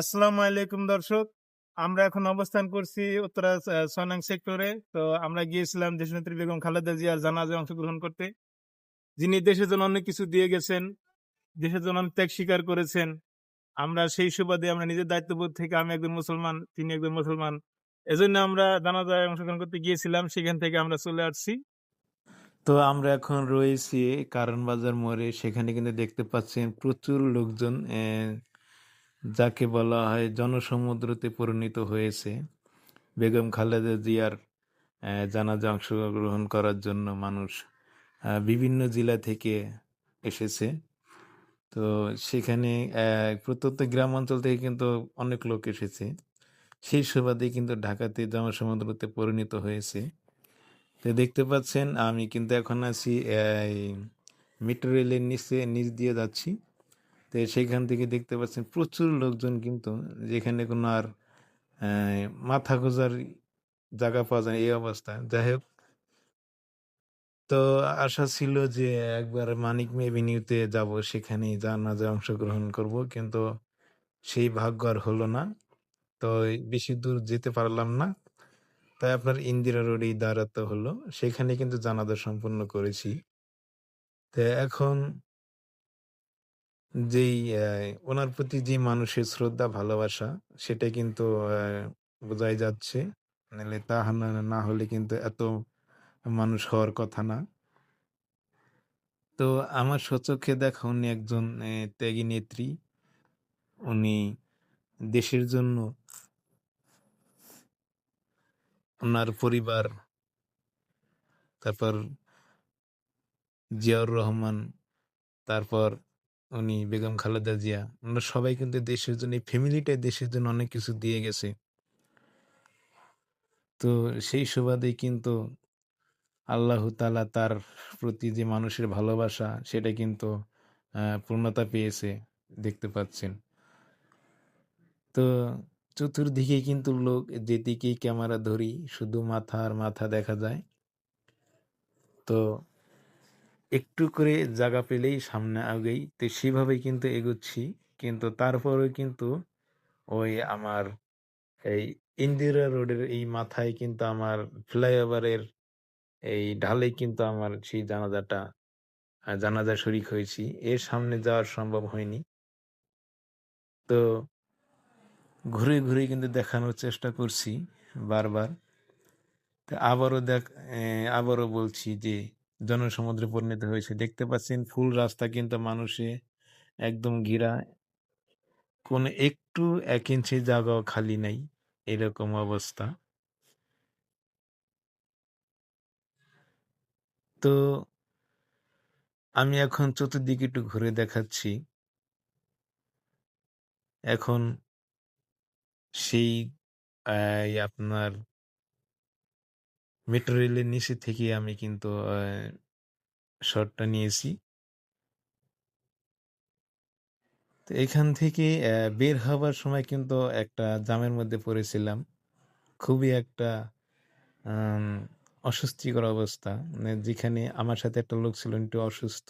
আসসালামু আলাইকুম দর্শক, আমরা এখন অবস্থান করছি উত্তরা ছয় সেক্টরে। তো আমরা গিয়েছিলাম দেশনেত্রী বেগম খালেদা জিয়ার জানাজে অংশগ্রহণ করতে। যিনি দেশের জন্য অনেক কিছু দিয়ে গেছেন, দেশের জন্য অনেক ত্যাগ স্বীকার করেছেন। আমরা সেই সুবাদে আমরা নিজের দায়িত্ববোধ থেকে আমি একজন মুসলমান, তিনি একজন মুসলমান। এজন্য আমরা জানাজায় অংশগ্রহণ করতে গিয়েছিলাম, সেখান থেকে আমরা চলে আসছি। তো আমরা এখন রয়েছি কারণ বাজার মোড়ে, সেখানে কিন্তু দেখতে পাচ্ছেন প্রচুর লোকজন যাকে বলা হয় জনসমুদ্রতে পরিণত হয়েছে। বেগম খালেদা জিয়ার জানাজা অংশগ্রহণ করার জন্য মানুষ বিভিন্ন জেলা থেকে এসেছে। তো সেখানে প্রত্যন্ত গ্রাম অঞ্চল থেকে কিন্তু অনেক লোক এসেছে। সেই সুবাদে কিন্তু ঢাকাতে জনসমুদ্রতে পরিণত হয়েছে। তো দেখতে পাচ্ছেন, আমি কিন্তু এখন আছি মেট্রো রেলের নিচে, নিচ দিয়ে যাচ্ছি। তো সেখান থেকে দেখতে পাচ্ছেন প্রচুর লোকজন কিন্তু যেখানে কোনো আর মাথা গোজার জায়গা পাওয়া যায় এই অবস্থা। যাই হোক। তো আশা ছিল যে একবার মানিক মেভিনিউতে যাব, সেখানে জানাজা অংশগ্রহণ করব, কিন্তু সেই ভাগ্য আর হলো না। তো বেশি দূর যেতে পারলাম না। তাই আপনার ইন্দিরা রোডেই দাঁড়াতে হলো। সেখানে কিন্তু জানাজা সম্পন্ন করেছি। তো এখন যেই ওনার প্রতি যে মানুষের শ্রদ্ধা, ভালোবাসা, সেটা কিন্তু বোঝাই যাচ্ছে। নাহলে তা না- হলে কিন্তু এত মানুষ হওয়ার কথা না। তো আমার সচক্ষে দেখা উনি একজন ত্যাগী নেত্রী। উনি দেশের জন্য ওনার পরিবার, তারপর জিয়াউর রহমান, তারপর উনি বেগম খালেদা জিয়া। ওনারা সবাই কিন্তু দেশের জন্য, এই ফ্যামিলিটাই দেশের জন্য অনেক কিছু দিয়ে গেছে। তো সেই সুবাদে কিন্তু আল্লাহ তাআলা তার প্রতি যে মানুষের ভালোবাসা, সেটা কিন্তু পূর্ণতা পেয়েছে, দেখতে পাচ্ছেন। তো চতুর্দিকে কিন্তু লোক, যেদিকেই ক্যামেরা ধরি, শুধু মাথা আর মাথা দেখা যায়। তো একটু করে জায়গা পেলেই সামনে আগেই। তো সেভাবেই কিন্তু এগোচ্ছি। কিন্তু তারপরেও কিন্তু ওই আমার এই ইন্দিরা রোডের এই মাথায় কিন্তু আমার ফ্লাইওভারের এই ঢালে কিন্তু আমার সেই জানাজাটা জানাজা শরিক হয়েছি। এর সামনে যাওয়ার সম্ভব হয়নি। তো ঘুরে ঘুরে কিন্তু দেখানোর চেষ্টা করছি বারবার। আবারও দেখ আবারও বলছি যে জনসমুদ্রে পরিণত হয়েছে। দেখতে পাচ্ছেন ফুল রাস্তা কিন্তু মানুষে একদম ঘিরা। কোনো একটু এক ইঞ্চি জায়গাও খালি নাই, এরকম অবস্থা। তো আমি এখন চতুর্দিকে একটু ঘুরে দেখাচ্ছি। এখন সেই আপনার মেট্রো রেলের নিচে থেকে আমি কিন্তু শটটা নিয়েছি। তো এখান থেকে বের হবার সময় কিন্তু একটা জামের মধ্যে পড়েছিলাম। খুবই একটা অস্বস্তিকর অবস্থা। মানে যেখানে আমার সাথে একটা লোক ছিল একটু অসুস্থ।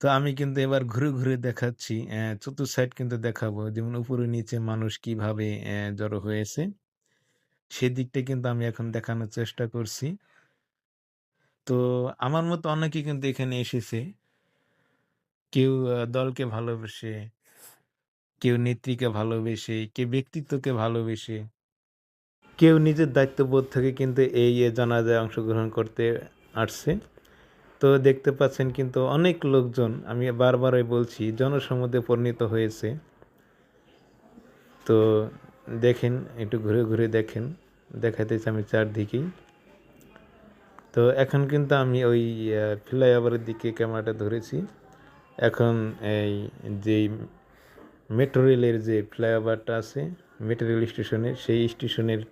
তো আমি কিন্তু এবার ঘুরে ঘুরে দেখাচ্ছি আহ, চতুর সাইড কিন্তু দেখাবো। যেমন উপরে নিচে মানুষ কীভাবে জড়ো হয়েছে। সেদিকটা কিন্তু আমি এখন দেখানোর চেষ্টা করছি। তো আমার মতো অনেকে কিন্তু এখানে এসেছে। কেউ দলকে ভালোবেসে, কেউ নেত্রীকে ভালোবেসে, কেউ ব্যক্তিত্বকে ভালোবেসে, কেউ নিজের দায়িত্ববোধ থেকে কিন্তু এই জানাজায় অংশগ্রহণ করতে আসছে। তো দেখতে পাচ্ছেন কিন্তু অনেক লোকজন, আমি বারবারই বলছি, জনসমুদ্রে পরিণত হয়েছে। তো দেখেন, একটু ঘুরে ঘুরে দেখেন। দেখাতেছি আমি চারদিকেই তো এখন কিন্তু আমি ওই ফ্লাইওভারের দিকে ক্যামেরাটা ধরেছি। এখন এই যেই মেট্রো রেলের যে ফ্লাইওভারটা আছে, মেট্রো রেল স্টেশনে, সেই স্টেশনের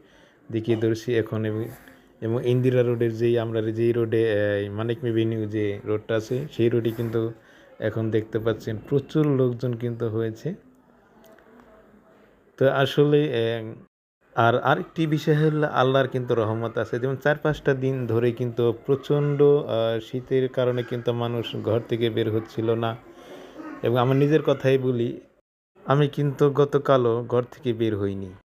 দিকে ধরেছি এখন এবং ইন্দিরা রোডের যেই আমরা যেই রোডে মানিক মেভিনিউ যে রোডটা আছে, সেই রোডে কিন্তু এখন দেখতে পাচ্ছেন প্রচুর লোকজন কিন্তু হয়েছে। তো আসলে আর আরেকটি বিষয় হলো আল্লাহর কিন্তু রহমত আছে। যেমন চার, পাঁচটা দিন ধরে কিন্তু প্রচণ্ড শীতের কারণে কিন্তু মানুষ ঘর থেকে বের হচ্ছিল না। এবং আমার নিজের কথাই বলি, আমি কিন্তু গতকালও ঘর থেকে বের হইনি।